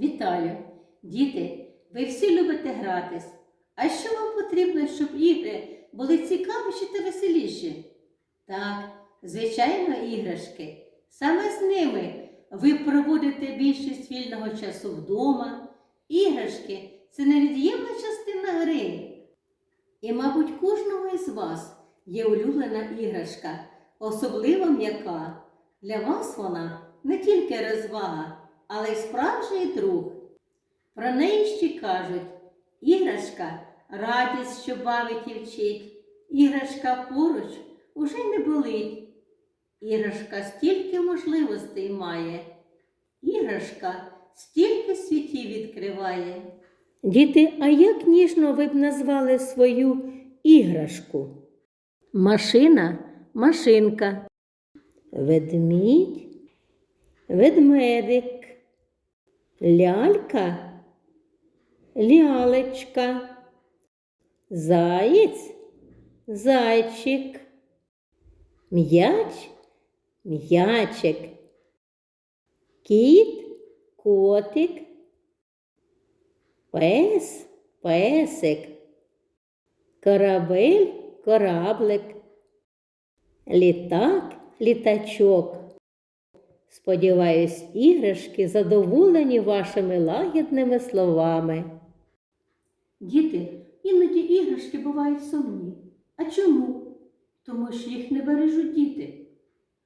Вітаю! Діти, ви всі любите гратись. А що вам потрібно, щоб ігри були цікавіші та веселіші? Так, звичайно, іграшки. Саме з ними ви проводите більшість вільного часу вдома. Іграшки це невід'ємна частина гри. І, мабуть, кожного із вас є улюблена іграшка, особливо м'яка. Для вас вона не тільки розвага, але й справжній друг. Про неї ще кажуть, іграшка радість, що бавить і вчить, іграшка поруч уже не болить. Іграшка стільки можливостей має, іграшка стільки світів відкриває. Діти, а як ніжно ви б назвали свою іграшку? Машина машинка. Ведмідь ведмедик. Лялька лялечка. Заєць зайчик. М'яч м'ячик. Кіт котик. Пес песик. Корабель кораблик. Літак літачок. Сподіваюсь, іграшки задоволені вашими лагідними словами. Діти, іноді іграшки бувають сумні. А чому? Тому що їх не бережуть діти.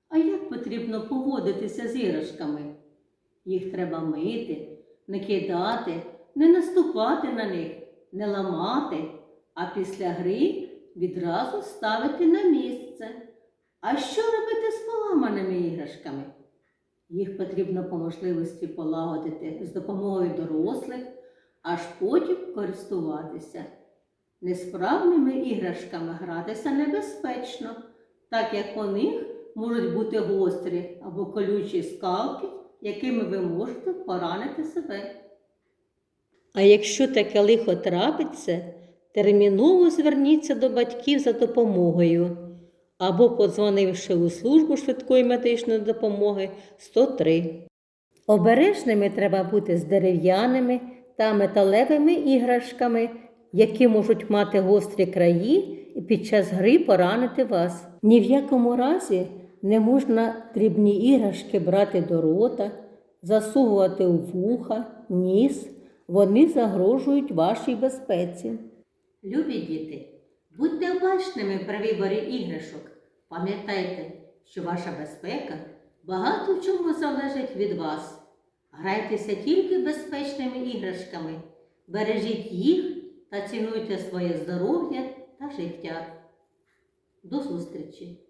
А як потрібно поводитися з іграшками? Їх треба мити, не кидати, не наступати на них, не ламати, а після гри відразу ставити на місце. А що робити з поламаними іграшками? Їх потрібно по можливості полагодити з допомогою дорослих, аж потім користуватися. Несправними іграшками гратися небезпечно, так як у них можуть бути гострі або колючі скалки, якими ви можете поранити себе. А якщо таке лихо трапиться, терміново зверніться до батьків за допомогою або подзвонивши у службу швидкої медичної допомоги 103. Обережними треба бути з дерев'яними та металевими іграшками, які можуть мати гострі краї і під час гри поранити вас. Ні в якому разі не можна дрібні іграшки брати до рота, засовувати у вуха, ніс. Вони загрожують вашій безпеці. Любі діти, будьте обачними при виборі іграшок. Пам'ятайте, що ваша безпека багато в чому залежить від вас. Грайтеся тільки безпечними іграшками, бережіть їх та цінуйте своє здоров'я та життя. До зустрічі!